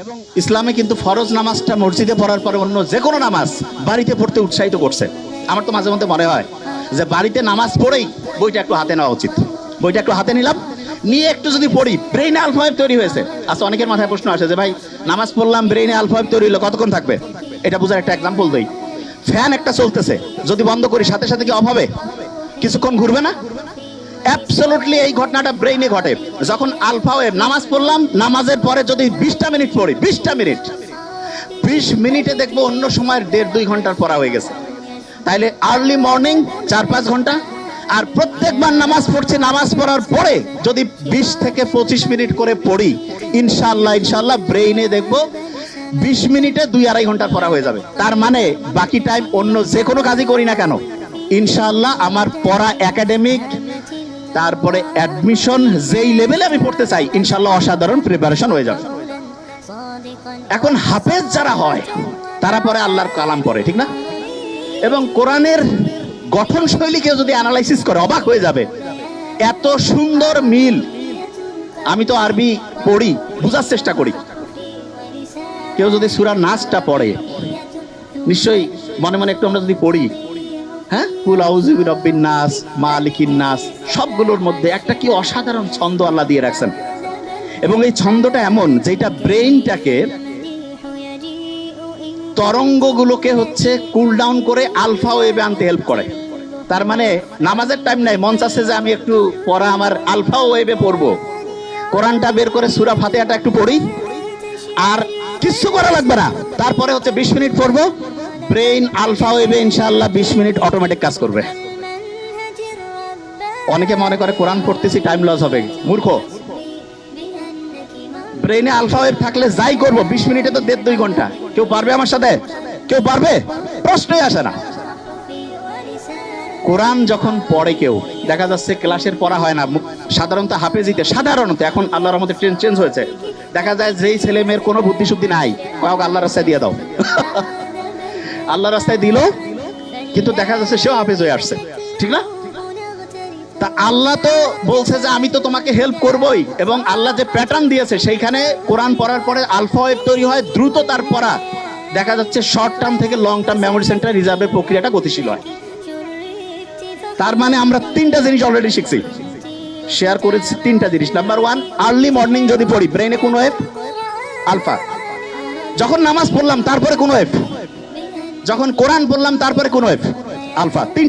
এবং ইসলামে কিন্তু ফরজ নামাজটা মসজিদে পড়ার পরে অন্য যে কোনো নামাজ বাড়িতে পড়তে উৎসাহিত করছে। আমার তো মাঝে মধ্যে মনে হয় যে বাড়িতে নামাজ পড়েই বইটা একটু হাতে নেওয়া উচিত। বইটা একটু হাতে নিলাম, নিয়ে একটু যদি পড়ি, ব্রেইনে আলফাবেট তৈরি হয়েছে। আচ্ছা অনেকের মাথায় প্রশ্ন আসে যে ভাই, নামাজ পড়লাম, ব্রেইনে আলফাবেট তৈরি হলো, কতক্ষণ থাকবে? এটা বোঝার একটা এক্সাম্পল দেই। ফ্যান একটা চলতেছে, যদি বন্ধ করি, সাথে সাথে কি অফ হবে? কিছুক্ষণ ঘুরবে না? অ্যাবসলুটলি এই ঘটনাটা ব্রেইনে ঘটে। যখন আলফা ওয়েভ নামাজ পড়লাম, নামাজের পরে যদি বিশটা মিনিট পড়ি, বিশটা মিনিট। বিশ মিনিটে দেখব অন্য সময়ের দেড় দুই ঘণ্টার পড়া হয়ে গেছে। তাইলে আর্লি মর্নিং চার পাঁচ ঘণ্টা। আর প্রত্যেকবার নামাজ পড়ছি, নামাজ পড়ার পরে যদি বিশ থেকে পঁচিশ মিনিট করে পড়ি ইনশাল্লাহ ইনশাল্লাহ ব্রেইনে দেখব বিশ মিনিটে দুই আড়াই ঘণ্টার পড়া হয়ে যাবে। তার মানে বাকি টাইম অন্য যে কোনো কাজই করি না কেন ইনশাল্লাহ আমার পড়া একাডেমিক তারপরে অ্যাডমিশন যেই লেভেলে আমি পড়তে চাই ইনশাল্লাহ অসাধারণ প্রিপারেশন হয়ে যাবে। এখন হাফেজ যারা হয়, তারা পরে আল্লাহর কালাম পড়ে, ঠিক না? এবং কোরআনের গঠন শৈলীকে যদি অ্যানালাইসিস করে, অবাক হয়ে যাবে। এত সুন্দর মিল। আমি তো আরবি পড়ি, বোঝার চেষ্টা করি। কেউ যদি সুরার নাচটা পড়ে, নিশ্চয়ই মনে মনে একটু আমরা যদি পড়ি হ্যাঁ? কুল আউযুবি রব্বিন নাস, মালিকিন নাস সবগুলোর মধ্যে একটা কি অসাধারণ ছন্দ আল্লাহ দিয়ে রাখছেন। এবং এই ছন্দটা এমন, যেটা ব্রেইনটাকে তরঙ্গগুলোকে হচ্ছে কুল ডাউন করে আলফা ওয়েভে আনতে হেল্প করে। তার মানে নামাজের টাইম নাই, মন চাচ্ছে যে আমি একটু পড়া আমার আলফা ওয়েভে পড়ব। কোরআনটা বের করে সুরা ফাতেহাটা একটু পড়ি। আর কিচ্ছু করা লাগবে না। তারপরে হচ্ছে বিশ মিনিট পড়ব। ব্রেইন আলফা ওয়েভে ইনশাআল্লাহ বিশ মিনিট অটোমেটিক কাজ করবে। অনেকে মনে করে কোরআন পড়তেছি টাইম লস হবে। মূর্খ। ব্রেইনে আলফা ওয়েভ থাকলে যাই করব, বিশ মিনিটে তো দেড় দুই ঘণ্টা। কেউ পারবে আমার সাথে? কেউ পারবে? প্রশ্নই আসে না। কোরআন যখন পড়ে কেউ, দেখা যাচ্ছে ক্লাসের পড়া হয় না সাধারণত হাফেজিতে, সাধারণত, এখন আল্লাহর মধ্যে ট্রেন চেঞ্জ হয়েছে। দেখা যায় যেই ছেলে মেয়ের কোনো বুদ্ধি শুদ্ধি নাই কয়েক আল্লাহ রাস্তায় দিয়ে দাও। আল্লাহ রাস্তায় দিল, কিন্তু দেখা যাচ্ছে সেও হাফেজ হয়ে আসছে। ঠিক না? তা আল্লাহ তো বলছে যে আমি তো তোমাকে হেল্প করবই। এবং আল্লাহ যে প্যাটার্ন দিয়েছে, সেইখানে কোরআন পড়ার পরে আলফা ওয়েভ তৈরি হয়, দ্রুত তার পড়া। দেখা যাচ্ছে শর্ট টার্ম থেকে লং টার্ম মেমোরি সেন্টার রিজার্ভের প্রক্রিয়াটা গতিশীল হয়। তার মানে আমরা তিনটা জিনিস অলরেডি শিখছি। শেয়ার করেছি তিনটা জিনিস। নাম্বার ওয়ান আর্লি মর্নিং যদি পড়ি ব্রেনে কোন ওয়েভ আলফা। যখন নামাজ পড়লাম, তারপরে কোন ওয়েভ যখন কোরআন পড়লাম, তারপরে কোন ওয়েভ আলফা। তিন